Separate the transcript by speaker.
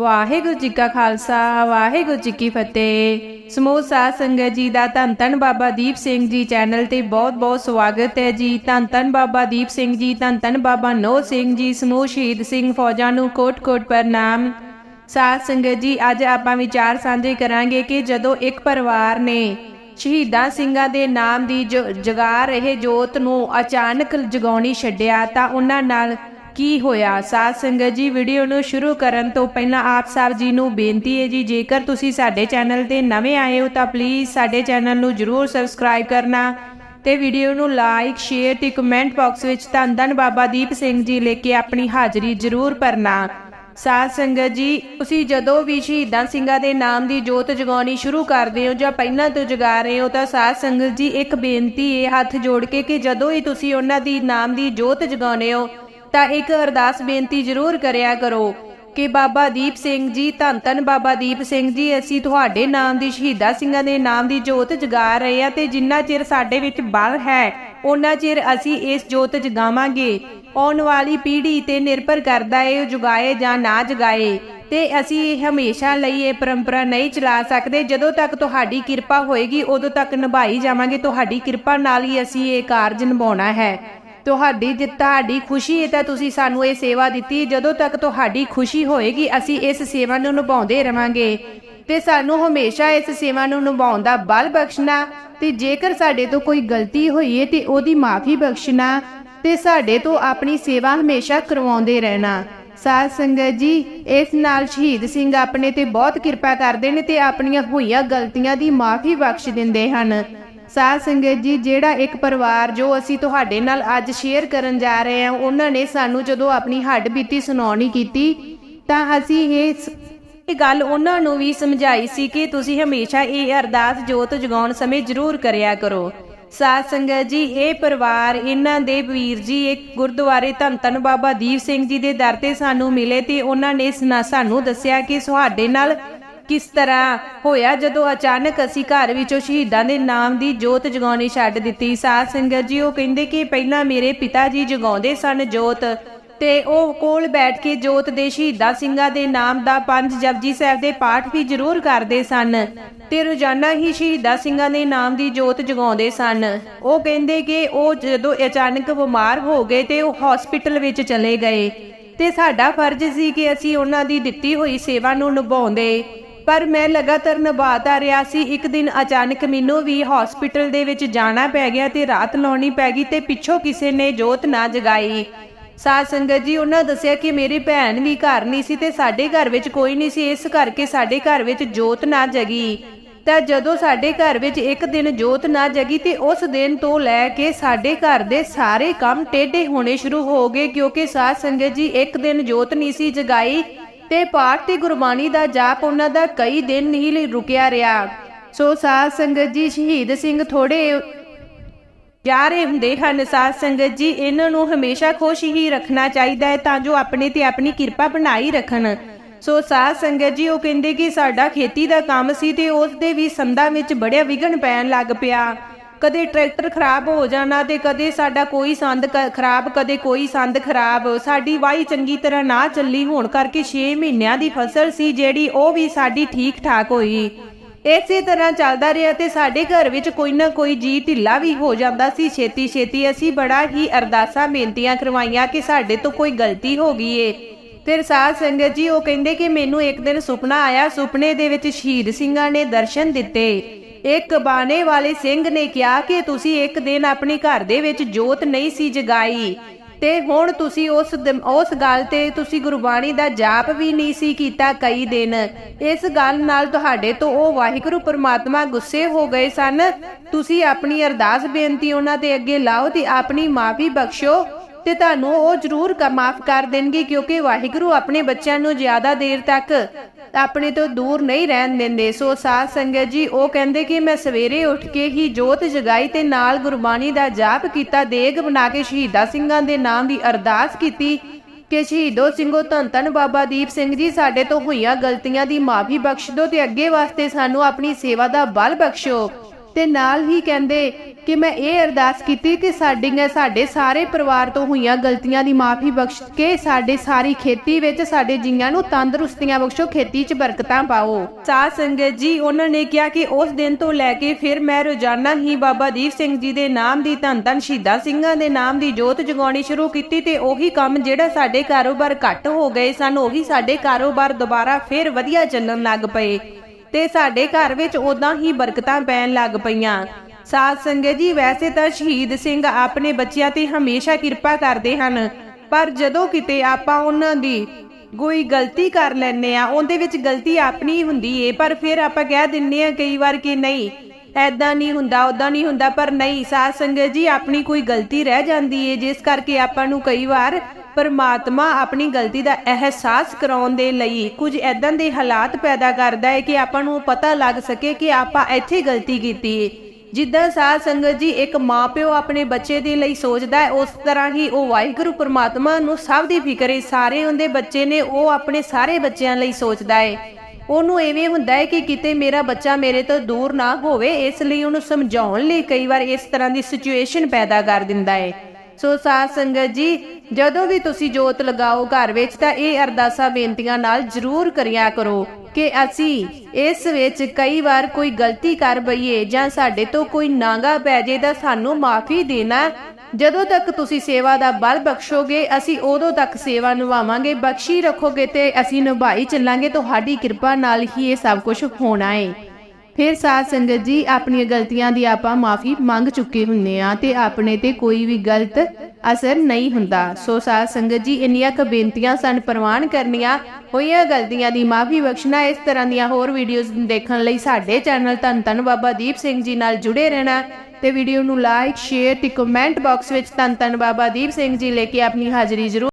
Speaker 1: ਵਾਹਿਗੁਰੂ ਜੀ ਕਾ ਖਾਲਸਾ, ਵਾਹਿਗੁਰੂ ਜੀ ਕੀ ਫਤਿਹ। ਸਮੂਹ ਸਾਧ ਸੰਗਤ ਜੀ ਦਾ ਧੰਨ ਧੰਨ ਬਾਬਾ ਦੀਪ ਸਿੰਘ ਜੀ ਚੈਨਲ ਤੇ ਬਹੁਤ ਬਹੁਤ ਸਵਾਗਤ ਹੈ ਜੀ। ਧੰਨ ਧੰਨ ਬਾਬਾ ਦੀਪ ਸਿੰਘ ਜੀ, ਧੰਨ ਧੰਨ ਬਾਬਾ ਨੋ ਸਿੰਘ ਜੀ, ਸਮੂਹ ਸ਼ਹੀਦ ਸਿੰਘ ਫੌਜਾਂ ਨੂੰ ਕੋਟ ਕੋਟ ਪ੍ਰਣਾਮ। ਸਾਧ ਸੰਗਤ ਜੀ, ਅੱਜ ਆਪਾਂ ਵਿਚਾਰ ਸਾਂਝੇ ਕਰਾਂਗੇ ਕਿ ਜਦੋਂ ਇੱਕ ਪਰਿਵਾਰ ਨੇ ਸ਼ਹੀਦਾਂ ਸਿੰਘਾਂ ਦੇ ਨਾਮ ਦੀ ਜਗਾ ਰਹੇ ਜੋਤ ਨੂੰ ਅਚਾਨਕ ਜਗਾਉਣੀ ਛੱਡਿਆ ਤਾਂ ਉਹਨਾਂ ਨਾਲ ਕੀ ਹੋਇਆ? ਸਾਧ ਸੰਗਤ ਜੀ ਵੀਡੀਓ ਨੂੰ ਸ਼ੁਰੂ ਕਰਨ ਤੋਂ ਪਹਿਲਾਂ ਆਪ ਸਾਹਿਬ ਜੀ ਨੂੰ ਬੇਨਤੀ ਹੈ ਜੀ, ਜੇਕਰ ਤੁਸੀਂ ਸਾਡੇ ਚੈਨਲ ਤੇ ਨਵੇਂ ਆਏ ਹੋ ਤਾਂ ਪਲੀਜ਼ ਸਾਡੇ ਚੈਨਲ ਨੂੰ ਜਰੂਰ ਸਬਸਕ੍ਰਾਈਬ ਕਰਨਾ ਤੇ ਵੀਡੀਓ ਨੂੰ ਲਾਈਕ ਸ਼ੇਅਰ ਤੇ ਕਮੈਂਟ ਬਾਕਸ ਵਿੱਚ ਧੰਨ ਧੰਨ ਬਾਬਾ ਦੀਪ ਸਿੰਘ ਜੀ ਲੈ ਕੇ ਆਪਣੀ ਹਾਜ਼ਰੀ ਜਰੂਰ ਭਰਨਾ। ਸਾਧ ਸੰਗਤ ਜੀ, ਤੁਸੀਂ ਜਦੋਂ ਵੀ ਸ਼ਹੀਦਾਂ ਸਿੰਘਾਂ ਦੇ ਨਾਮ ਦੀ ਜੋਤ ਜਗਾਉਣੀ ਸ਼ੁਰੂ ਕਰਦੇ ਹੋ ਜਾਂ ਪਹਿਲਾਂ ਤੋਂ ਜਗਾ ਰਹੇ ਹੋ ਤਾਂ ਸਾਧ ਸੰਗਤ ਜੀ, ਇੱਕ ਬੇਨਤੀ ਹੈ, ਹੱਥ ਜੋੜ ਕੇ ਕਿ ਜਦੋਂ ਹੀ ਤੁਸੀਂ ਉਹਨਾਂ ਦੀ ਨਾਮ ਦੀ ਜੋਤ ਜਗਾਉਨੇ ਹੋ ਤਾਂ ਇੱਕ ਅਰਦਾਸ ਬੇਨਤੀ ਜ਼ਰੂਰ ਕਰਿਆ ਕਰੋ ਕਿ ਬਾਬਾ ਦੀਪ ਸਿੰਘ ਜੀ, ਧੰਨ ਧੰਨ ਬਾਬਾ ਦੀਪ ਸਿੰਘ ਜੀ, ਅਸੀਂ ਤੁਹਾਡੇ ਨਾਮ ਦੀ ਸ਼ਹੀਦਾਂ ਸਿੰਘਾਂ ਦੇ ਨਾਮ ਦੀ ਜੋਤ ਜਗਾ ਰਹੇ ਹਾਂ ਤੇ ਜਿੰਨਾ ਚਿਰ ਸਾਡੇ ਵਿੱਚ ਬਲ ਹੈ ਉਹਨਾਂ ਚਿਰ ਅਸੀਂ ਇਸ ਜੋਤ ਜਗਾਵਾਂਗੇ। ਆਉਣ ਵਾਲੀ ਪੀੜ੍ਹੀ ਤੇ ਨਿਰਭਰ ਕਰਦਾ ਏ ਉਹ ਜਗਾਏ ਜਾਂ ਨਾ ਜਗਾਏ ਤੇ ਅਸੀਂ ਇਹ ਹਮੇਸ਼ਾ ਲਈ ਇਹ ਪਰੰਪਰਾ ਨਹੀਂ ਚਲਾ ਸਕਦੇ। ਜਦੋਂ ਤੱਕ ਤੁਹਾਡੀ ਕਿਰਪਾ ਹੋਏਗੀ, ਉਦੋਂ ਤੱਕ ਨਿਭਾਈ ਜਾਵਾਂਗੇ। ਤੁਹਾਡੀ ਕਿਰਪਾ ਨਾਲ ਹੀ ਅਸੀਂ ਇਹ ਕਾਰਜ ਨਿਭਾਉਣਾ ਹੈ। ਤੁਹਾਡੀ ਜਿ, ਤੁਹਾਡੀ ਖੁਸ਼ੀ ਹੈ ਤਾਂ ਤੁਸੀਂ ਸਾਨੂੰ ਇਹ ਸੇਵਾ ਦਿੱਤੀ। ਜਦੋਂ ਤੱਕ ਤੁਹਾਡੀ ਖੁਸ਼ੀ ਹੋਏਗੀ, ਅਸੀਂ ਇਸ ਸੇਵਾ ਨੂੰ ਨਿਭਾਉਂਦੇ ਰਵਾਂਗੇ। ਤੇ ਸਾਨੂੰ ਹਮੇਸ਼ਾ ਇਸ ਸੇਵਾ ਨੂੰ ਨਿਭਾਉਣ ਦਾ ਬਲ ਬਖਸ਼ਣਾ, ਤੇ ਜੇਕਰ ਸਾਡੇ ਤੋਂ ਕੋਈ ਗਲਤੀ ਹੋਈ ਹੈ, ਤੇ ਉਹਦੀ ਮਾਫੀ ਬਖਸ਼ਣਾ, ਤੇ ਸਾਡੇ ਤੋਂ ਆਪਣੀ ਸੇਵਾ ਹਮੇਸ਼ਾ ਕਰਵਾਉਂਦੇ ਰਹਿਣਾ। ਸਾਧ ਸੰਗਤ ਜੀ, ਇਸ ਨਾਲ ਸ਼ਹੀਦ ਸਿੰਘ ਆਪਣੇ ਤੇ ਬਹੁਤ ਕਿਰਪਾ ਕਰਦੇ ਨੇ ਤੇ ਆਪਣੀਆਂ ਹੋਈਆਂ ਗਲਤੀਆਂ ਦੀ ਮਾਫੀ ਬਖਸ਼ ਦਿੰਦੇ ਹਨ। ਸਾਧ ਸੰਗਤ ਜੀ, ਜਿਹੜਾ ਇੱਕ ਪਰਿਵਾਰ ਜੋ ਅਸੀਂ ਤੁਹਾਡੇ ਨਾਲ ਅੱਜ ਸ਼ੇਅਰ ਕਰਨ ਜਾ ਰਹੇ ਹਾਂ, ਉਹਨਾਂ ਨੇ ਸਾਨੂੰ ਜਦੋਂ ਆਪਣੀ ਹੱਡ ਬੀਤੀ ਸੁਣਾਉਣੀ ਕੀਤੀ, ਤਾਂ ਅਸੀਂ ਇਹ ਇਹ ਗੱਲ ਉਹਨਾਂ ਨੂੰ ਵੀ ਸਮਝਾਈ ਸੀ ਕਿ ਤੁਸੀਂ ਹਮੇਸ਼ਾ ਇਹ ਅਰਦਾਸ ਜੋਤ ਜਗਾਉਣ ਸਮੇਂ ਜ਼ਰੂਰ ਕਰਿਆ ਕਰੋ। ਸਾਧ ਸੰਗਤ ਜੀ, ਇਹ ਪਰਿਵਾਰ ਇਹਨਾਂ ਦੇ ਵੀਰ ਜੀ, ਇੱਕ ਗੁਰਦੁਆਰੇ ਧੰਨ ਧੰਨ ਬਾਬਾ ਦੀਪ ਸਿੰਘ ਜੀ ਦੇ ਦਰ ਤੇ ਸਾਨੂੰ ਮਿਲੇ ਤੇ ਉਹਨਾਂ ਨੇ ਸਾਨੂੰ ਦੱਸਿਆ ਕਿ ਤੁਹਾਡੇ ਨਾਲ ਕਿਸ ਤਰ੍ਹਾਂ ਹੋਇਆ ਜਦੋਂ ਅਚਾਨਕ ਅਸੀਂ ਘਰ ਵਿੱਚੋਂ ਸ਼ਹੀਦਾਂ ਦੇ ਨਾਮ ਦੀ ਜੋਤ ਜਗਾਉਣੀ ਛੱਡ ਦਿੱਤੀ? ਸਾਧ ਸੰਗਤ ਜੀ, ਉਹ ਕਹਿੰਦੇ ਕਿ ਪਹਿਲਾਂ ਮੇਰੇ ਪਿਤਾ ਜੀ ਜਗਾਉਂਦੇ ਸਨ ਜੋਤ ਤੇ ਉਹ ਕੋਲ ਬੈਠ ਕੇ ਜੋਤ ਦੇ ਸ਼ਹੀਦਾਂ ਸਿੰਘਾਂ ਦੇ ਨਾਮ ਦਾ ਪੰਜ ਜਪਜੀ ਸਾਹਿਬ ਦੇ ਪਾਠ ਵੀ ਜ਼ਰੂਰ ਕਰਦੇ ਸਨ ਤੇ ਰੋਜ਼ਾਨਾ ਹੀ ਸ਼ਹੀਦਾਂ ਸਿੰਘਾਂ ਦੇ ਨਾਮ ਦੀ ਜੋਤ ਜਗਾਉਂਦੇ ਸਨ। ਉਹ ਕਹਿੰਦੇ ਕਿ ਉਹ ਜਦੋਂ ਅਚਾਨਕ ਬਿਮਾਰ ਹੋ ਗਏ ਤੇ ਉਹ ਹਸਪੀਟਲ ਵਿੱਚ ਚਲੇ ਗਏ ਤੇ ਸਾਡਾ ਫਰਜ਼ ਸੀ ਕਿ ਅਸੀਂ ਉਹਨਾਂ ਦੀ ਦਿੱਤੀ ਹੋਈ ਸੇਵਾ ਨੂੰ ਨਿਭਾਉਂਦੇ। ਪਰ ਮੈਂ ਲਗਾਤਾਰ ਨਿਭਾਤਾ ਰਿਹਾ ਸੀ। ਇੱਕ ਦਿਨ ਅਚਾਨਕ ਮੈਨੂੰ ਵੀ ਹਸਪੀਟਲ ਦੇ ਵਿੱਚ ਜਾਣਾ ਪੈ ਗਿਆ ਤੇ ਰਾਤ ਲਾਉਣੀ ਪੈ ਗਈ ਤੇ ਪਿੱਛੋਂ ਕਿਸੇ ਨੇ ਜੋਤ ਨਾ ਜਗਾਈ। ਸਾਧ ਸੰਗਤ ਜੀ, ਉਹਨਾਂ ਦੱਸਿਆ ਕਿ ਮੇਰੀ ਭੈਣ ਵੀ ਘਰ ਨਹੀਂ ਸੀ ਤੇ ਸਾਡੇ ਘਰ ਵਿੱਚ ਕੋਈ ਨਹੀਂ ਸੀ। ਇਸ ਕਰਕੇ ਸਾਡੇ ਘਰ ਵਿੱਚ ਜੋਤ ਨਾ ਜਗੀ। ਤਾਂ ਜਦੋਂ ਸਾਡੇ ਘਰ ਵਿੱਚ ਇੱਕ ਦਿਨ ਜੋਤ ਨਾ ਜਗੀ ਤੇ ਉਸ ਦਿਨ ਤੋਂ ਲੈ ਕੇ ਸਾਡੇ ਘਰ ਦੇ ਸਾਰੇ ਕੰਮ ਟੇਢੇ ਹੋਣੇ ਸ਼ੁਰੂ ਹੋ ਗਏ, ਕਿਉਂਕਿ ਸਾਧ ਸੰਗਤ ਜੀ, ਇੱਕ ਦਿਨ ਜੋਤ ਨਹੀਂ ਸੀ ਜਗਾਈ। ਤੇ ਪਾਠ ਤੇ ਗੁਰਬਾਣੀ ਦਾ ਜਾਪ ਉਹਨਾਂ ਦਾ ਕਈ ਦਿਨ ਨਹੀਂ ਰੁਕਿਆ ਰਿਹਾ। ਸੋ ਸਾਧ ਸੰਗਤ ਜੀ ਸ਼ਹੀਦ ਸਿੰਘ ਥੋੜੇ ਪਿਆਰੇ ਹੁੰਦੇ ਹਨ। ਸਾਧ ਸੰਗਤ ਜੀ, ਇਹਨਾਂ ਨੂੰ ਹਮੇਸ਼ਾ ਖੁਸ਼ ਹੀ ਰੱਖਣਾ ਚਾਹੀਦਾ ਹੈ ਤਾਂ ਜੋ ਆਪਣੇ ਤੇ ਆਪਣੀ ਕਿਰਪਾ ਬਣਾਈ ਰੱਖਣ। ਸੋ ਸਾਧ ਸੰਗਤ ਜੀ, ਉਹ ਕਹਿੰਦੇ ਕਿ ਸਾਡਾ ਖੇਤੀ ਦਾ ਕੰਮ ਸੀ ਤੇ ਉਸ ਦੇ ਵੀ ਸੰਦਾਂ ਵਿੱਚ ਬੜਿਆ ਵਿਗਣ ਪੈਣ ਲੱਗ ਪਿਆ। ਕਦੇ ਟਰੈਕਟਰ ਖਰਾਬ ਹੋ ਜਾਣਾ ਤੇ ਕਦੇ ਸਾਡਾ ਕੋਈ ਸੰਦ ਖਰਾਬ, ਕਦੇ ਕੋਈ ਸੰਦ ਖਰਾਬ। ਸਾਡੀ ਵਾਹੀ ਚੰਗੀ ਤਰ੍ਹਾਂ ਨਾ ਚੱਲੀ ਹੋਣ ਕਰਕੇ 6 ਮਹੀਨਿਆਂ ਦੀ ਫਸਲ ਸੀ ਜਿਹੜੀ ਉਹ ਵੀ ਸਾਡੀ ਠੀਕ ਠਾਕ ਹੋਈ। ਇਸੇ ਤਰ੍ਹਾਂ ਚੱਲਦਾ ਰਿਹਾ ਤੇ ਸਾਡੇ ਘਰ ਵਿੱਚ ਕੋਈ ਨਾ ਕੋਈ ਜੀ ਢਿੱਲਾ ਵੀ ਹੋ ਜਾਂਦਾ ਸੀ। ਛੇਤੀ ਛੇਤੀ ਅਸੀਂ ਬੜਾ ਹੀ ਅਰਦਾਸਾਂ ਬੇਨਤੀਆਂ ਕਰਵਾਈਆਂ ਕਿ ਸਾਡੇ ਤੋਂ ਕੋਈ ਗਲਤੀ ਹੋ ਗਈ ਏ। ਫਿਰ ਸਾਧ ਸੰਗਤ ਜੀ ਉਹ ਕਹਿੰਦੇ ਕਿ ਮੈਨੂੰ ਇੱਕ ਦਿਨ ਸੁਪਨਾ ਆਇਆ। ਸੁਪਨੇ ਦੇ ਵਿੱਚ ਸ਼ਹੀਦ ਸਿੰਘਾਂ ਨੇ ਦਰਸ਼ਨ ਦਿੱਤੇ। ਇੱਕ ਬਾਣੇ ਵਾਲੇ ਸਿੰਘ ਨੇ ਕਿਹਾ ਕਿ ਤੁਸੀਂ ਇੱਕ ਦਿਨ ਆਪਣੇ ਘਰ ਦੇ ਵਿੱਚ ਜੋਤ ਨਹੀਂ ਸੀ ਜਗਾਈ। ਤੇ ਹੁਣ ਤੁਸੀਂ ਉਸ ਉਸ ਗੱਲ ਤੇ ਤੁਸੀਂ ਗੁਰਬਾਣੀ ਦਾ ਜਾਪ ਵੀ ਨਹੀਂ ਸੀ ਕੀਤਾ ਕਈ ਦਿਨ। ਇਸ ਗੱਲ ਨਾਲ ਤੁਹਾਡੇ ਤੋਂ ਉਹ ਵਾਹਿਗੁਰੂ ਪਰਮਾਤਮਾ ਗੁੱਸੇ ਹੋ ਗਏ ਸਨ। ਤੁਸੀਂ ਆਪਣੀ ਅਰਦਾਸ ਬੇਨਤੀ ਉਹਨਾਂ ਦੇ ਅੱਗੇ ਲਾਓ ਤੇ ਆਪਣੀ ਮਾਫੀ ਬਖਸ਼ੋ। ਤੇ ਤੁਹਾਨੂੰ ਉਹ ਜ਼ਰੂਰ ਮਾਫ ਕਰ ਦੇਣਗੇ ਕਿਉਂਕਿ ਵਾਹਿਗੁਰੂ ਆਪਣੇ ਬੱਚਿਆਂ ਨੂੰ ਜ਼ਿਆਦਾ ਦੇਰ ਤੱਕ ਆਪਣੇ ਤੋਂ ਦੂਰ ਨਹੀਂ ਰਹਿਣ ਦਿੰਦੇ। ਸੋ ਸਾਧ ਸੰਗਤ ਜੀ, ਉਹ ਕਹਿੰਦੇ ਕਿ ਮੈਂ ਸਵੇਰੇ ਉੱਠ ਕੇ ਹੀ ਜੋਤ ਜਗਾਈ ਤੇ ਨਾਲ ਗੁਰਬਾਣੀ ਦਾ ਜਾਪ ਕੀਤਾ, ਦੇਗ ਬਣਾ ਕੇ ਸ਼ਹੀਦਾਂ ਸਿੰਘਾਂ ਦੇ ਨਾਮ ਦੀ ਅਰਦਾਸ ਕੀਤੀ ਕਿ ਸ਼ਹੀਦੋ ਸਿੰਘੋ, ਧੰਨ ਧੰਨ ਬਾਬਾ ਦੀਪ ਸਿੰਘ ਜੀ, ਸਾਡੇ ਤੋਂ ਹੋਈਆਂ ਗਲਤੀਆਂ ਦੀ ਮਾਫੀ ਬਖਸ਼ ਦਿਓ ਤੇ ਅੱਗੇ ਵਾਸਤੇ ਸਾਨੂੰ ਆਪਣੀ ਸੇਵਾ ਦਾ ਬਲ ਬਖਸ਼ੋ ਤੇ ਨਾਲ ਹੀ ਕਹਿੰਦੇ ਕਿ ਮੈਂ ਇਹ ਅਰਦਾਸ ਕੀਤੀ ਕਿ ਸਾਡੀਆਂ, ਸਾਡੇ ਸਾਰੇ ਪਰਿਵਾਰ ਤੋਂ ਹੋਈਆਂ ਗਲਤੀਆਂ ਦੀ ਮਾਫੀ ਬਖਸ਼ ਕੇ ਸਾਡੇ ਸਾਰੀ ਖੇਤੀ ਵਿੱਚ ਸਾਡੇ ਜੀਆਂ ਨੂੰ ਤੰਦਰੁਸਤੀਆਂ ਬਖਸ਼ੋ, ਖੇਤੀ 'ਚ ਬਰਕਤਾਂ ਪਾਓ। ਸਾਧ ਸੰਗਤ ਜੀ, ਉਹਨਾਂ ਨੇ ਕਿਹਾ ਕਿ ਉਸ ਦਿਨ ਤੋਂ ਲੈ ਕੇ ਫਿਰ ਮੈਂ ਰੋਜ਼ਾਨਾ ਹੀ ਬਾਬਾ ਦੀਪ ਸਿੰਘ ਜੀ ਦੇ ਨਾਮ ਦੀ ਧੰਨ ਧੰਨ ਸ਼ਹੀਦਾਂ ਸਿੰਘਾਂ ਦੇ ਨਾਮ ਦੀ ਜੋਤ ਜਗਾਉਣੀ ਸ਼ੁਰੂ ਕੀਤੀ ਤੇ ਉਹੀ ਕੰਮ ਜਿਹੜਾ ਸਾਡੇ ਕਾਰੋਬਾਰ ਘੱਟ ਹੋ ਗਏ ਸਨ, ਉਹੀ ਸਾਡੇ ਕਾਰੋਬਾਰ ਦੁਬਾਰਾ ਫਿਰ ਵਧੀਆ ਚੱਲਣ ਲੱਗ ਪਏ। ਤੇ ਸਾਡੇ ਘਰ ਵਿੱਚ ਉਦਾਂ ਹੀ ਬਰਕਤਾਂ ਪੈਣ ਲੱਗ ਪਈਆਂ। ਸਾਧ ਸੰਗਤ ਜੀ, ਵੈਸੇ ਤਾਂ ਸ਼ਹੀਦ ਸਿੰਘ ਆਪਣੇ ਬੱਚਿਆਂ ਤੇ ਹਮੇਸ਼ਾ ਕਿਰਪਾ ਕਰਦੇ ਹਨ, ਪਰ ਜਦੋਂ ਕਿਤੇ ਆਪਾਂ ਉਹਨਾਂ ਦੀ ਕੋਈ ਗਲਤੀ ਕਰ ਲੈਨੇ ਆ ਉਹਦੇ ਵਿੱਚ ਗਲਤੀ ਆਪਣੀ ਹੁੰਦੀ ਏ, ਪਰ ਫਿਰ ਆਪਾਂ ਕਹਿ ਦਿੰਨੇ ਆ ਕਈ ਵਾਰ ਕਿ ਨਹੀਂ ਐਦਾਂ ਨਹੀਂ ਹੁੰਦਾ ਉਦਾਂ ਨਹੀਂ ਹੁੰਦਾ, ਪਰ ਨਹੀਂ, ਸਾਧ ਸੰਗਤ ਜੀ, ਆਪਣੀ ਕੋਈ ਗਲਤੀ ਰਹਿ ਜਾਂਦੀ ਏ, ਜਿਸ ਕਰਕੇ ਆਪਾਂ ਨੂੰ ਕਈ ਵਾਰ ਪਰਮਾਤਮਾ ਆਪਣੀ ਗਲਤੀ ਦਾ ਅਹਿਸਾਸ ਕਰਾਉਣ ਦੇ ਲਈ ਕੁਝ ਐਦਾਂ ਦੇ ਹਾਲਾਤ ਪੈਦਾ ਕਰਦਾ ਹੈ ਕਿ ਆਪਾਂ ਨੂੰ ਪਤਾ ਲੱਗ ਸਕੇ ਕਿ ਆਪਾਂ ਇੱਥੇ ਗਲਤੀ ਕੀਤੀ। ਏ ਜਿੱਦਾਂ ਸਾਧ ਸੰਗਤ ਜੀ ਇੱਕ ਮਾਪਿਓ ਆਪਣੇ ਬੱਚੇ ਦੇ ਲਈ ਸੋਚਦਾ ਹੈ, ਉਸ ਤਰ੍ਹਾਂ ਹੀ ਉਹ ਵਾਹਿਗੁਰੂ ਪਰਮਾਤਮਾ ਨੂੰ ਸਭ ਦੀ ਫਿਕਰ ਹੈ। ਸਾਰੇ ਉਹਦੇ ਬੱਚੇ ਨੇ ਉਹ ਆਪਣੇ ਸਾਰੇ ਬੱਚਿਆਂ ਲਈ ਸੋਚਦਾ ਹੈ। ਉਹਨੂੰ ਐਵੇਂ ਹੁੰਦਾ ਹੈ ਕਿ ਕਿਤੇ ਮੇਰਾ ਬੱਚਾ ਮੇਰੇ ਤੋਂ ਦੂਰ ਨਾ ਹੋਵੇ, ਇਸ ਲਈ ਉਹਨੂੰ ਸਮਝਾਉਣ ਲਈ ਕਈ ਵਾਰ ਇਸ ਤਰ੍ਹਾਂ ਦੀ ਸਿਚੁਏਸ਼ਨ ਪੈਦਾ ਕਰ ਦਿੰਦਾ ਹੈ। ਸੋ ਸਾਧ ਸੰਗਤ ਜੀ, ਜਦੋਂ ਵੀ ਤੁਸੀਂ ਜੋਤ ਲਗਾਓ ਘਰ ਵਿੱਚ, ਤਾਂ ਇਹ ਅਰਦਾਸਾਂ, ਬੇਨਤੀਆਂ ਨਾਲ ਜ਼ਰੂਰ ਕਰਿਆ ਕਰੋ ਕਿ ਅਸੀਂ ਇਸ ਵਿੱਚ ਕਈ ਵਾਰ ਕੋਈ ਗਲਤੀ ਕਰ ਬਈਏ ਜਾਂ ਸਾਡੇ ਤੋਂ ਕੋਈ ਨਾਗਾ ਪੈ ਜੇ ਤਾਂ ਸਾਨੂੰ ਮਾਫੀ ਦੇਣਾ ਜਦੋਂ ਤੱਕ ਤੁਸੀਂ ਸੇਵਾ ਦਾ ਬਲ ਬਖਸ਼ੋਗੇ, ਅਸੀਂ ਉਦੋਂ ਤੱਕ ਸੇਵਾ ਨਿਭਾਵਾਂਗੇ, ਬਖਸ਼ੀ ਰੱਖੋਗੇ ਤੇ ਅਸੀਂ ਨਿਭਾਈ ਚੱਲਾਂਗੇ। ਤੁਹਾਡੀ ਕਿਰਪਾ ਨਾਲ ਹੀ ਇਹ ਸਭ ਕੁਝ ਹੋਣਾ ਹੈ ਫਿਰ ਸਾਧ ਸੰਗਤ ਜੀ, ਆਪਣੀਆਂ ਗਲਤੀਆਂ ਦੀ ਆਪਾਂ ਮਾਫੀ ਮੰਗ ਚੁੱਕੇ ਹੁੰਨੇ ਆ ਤੇ ਆਪਣੇ ਤੇ ਕੋਈ ਵੀ ਗਲਤ ਅਸਰ ਨਹੀਂ ਹੁੰਦਾ। ਸੋ ਸਾਧ ਸੰਗਤ ਜੀ, ਇੰਨੀਆਂ ਕੁ ਬੇਨਤੀਆਂ ਸਨ ਪ੍ਰਵਾਨ ਕਰਨੀਆਂ, ਹੋਈਆਂ ਗਲਤੀਆਂ ਦੀ ਮਾਫੀ ਬਖਸ਼ਣਾ, ਇਸ ਤਰ੍ਹਾਂ ਦੀਆਂ ਹੋਰ ਵੀਡੀਓਜ਼ ਦੇਖਣ ਲਈ ਸਾਡੇ ਚੈਨਲ ਧੰਨ ਧੰਨ ਬਾਬਾ ਦੀਪ ਸਿੰਘ ਜੀ ਨਾਲ ਜੁੜੇ ਰਹਿਣਾ ਤੇ ਵੀਡੀਓ ਨੂੰ ਲਾਈਕ ਸ਼ੇਅਰ ਤੇ ਕਮੈਂਟ ਬਾਕਸ ਵਿੱਚ ਧੰਨ ਧੰਨ ਬਾਬਾ ਦੀਪ ਸਿੰਘ ਜੀ ਲੈ ਕੇ ਆਪਣੀ ਹਾਜ਼ਰੀ ਜ਼ਰੂਰ